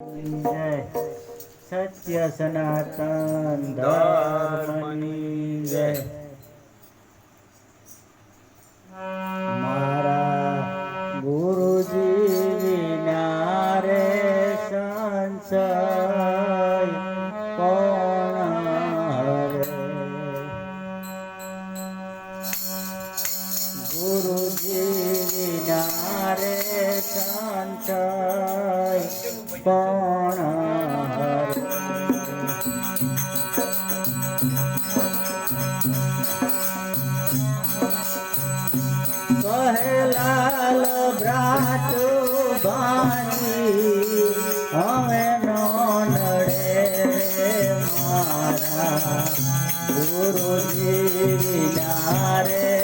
જય સત્ય સનાતન ધર્મની જય. મારા ગુરુજી વિના રે સંશય કોણ હરે? ગુરુજી વિના રે સંશય હરે. કહેલાલ ભ્રાત બાની હવે નો નડે મારા. ગુરુજી વિના રે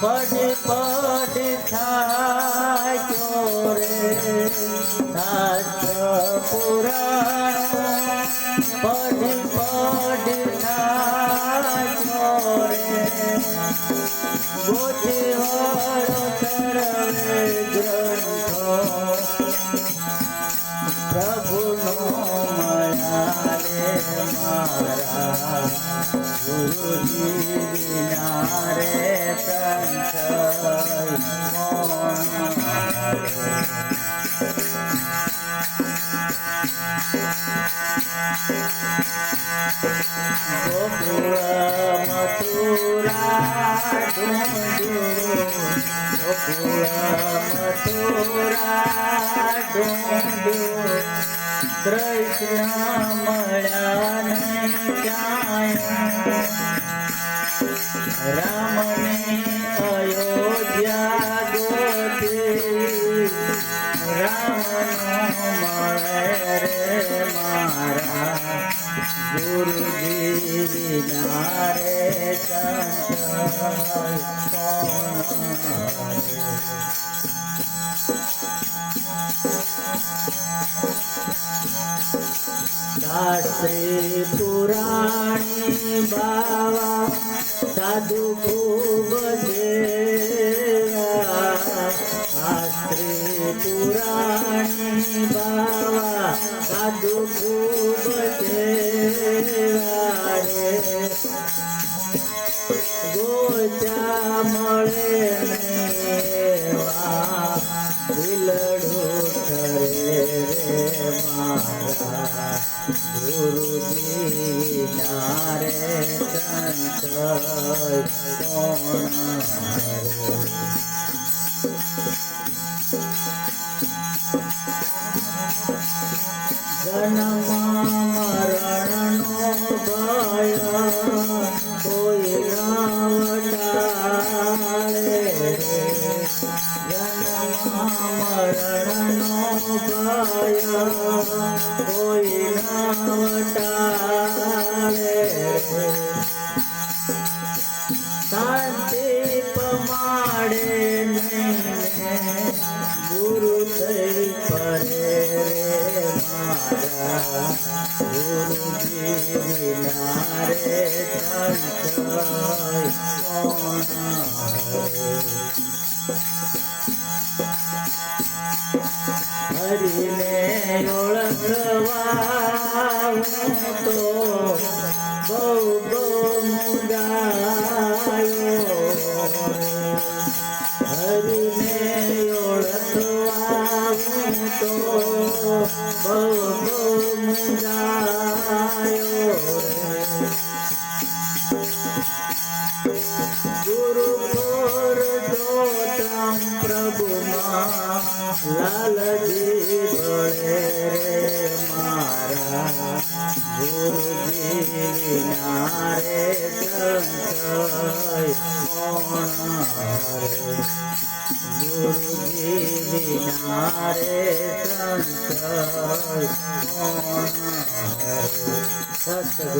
પડ પડ થાય રે. શાસ્ત્ર પુરાણો. પડ પડ થાય ચોરે ગોઠી ગુરુજી વિના રે સંશય કોણ હરે? ગોકુળ મથુરા ઢૂંઢું ગોકુળ રામને અયોધ્યા ગોતી મળે રે મારા ગુરુજી વિના રે કોણ શાસ્ત્રી પુરાણી બાવા સાધુ ખૂબ શાસ્ત્રી પુરાણી બાવા સાધુ ખૂબ ગોચા મળે ગુરુજી નારે જન્મ મરણનો ભય મરણનો ભય કોઈ ના વટાળે શાંતિ પમાડે નહીં ગુરુ થઈ પરે મારા ગુરુજી વિના રે સંશય કોણ હરિને ઓળખવા તો બહુ બહુ મુંગાયો હરિને ઓળખવા તો બહુ બહુ મુંગાયો. ગુરુ વિનારે સંત સતગુરુ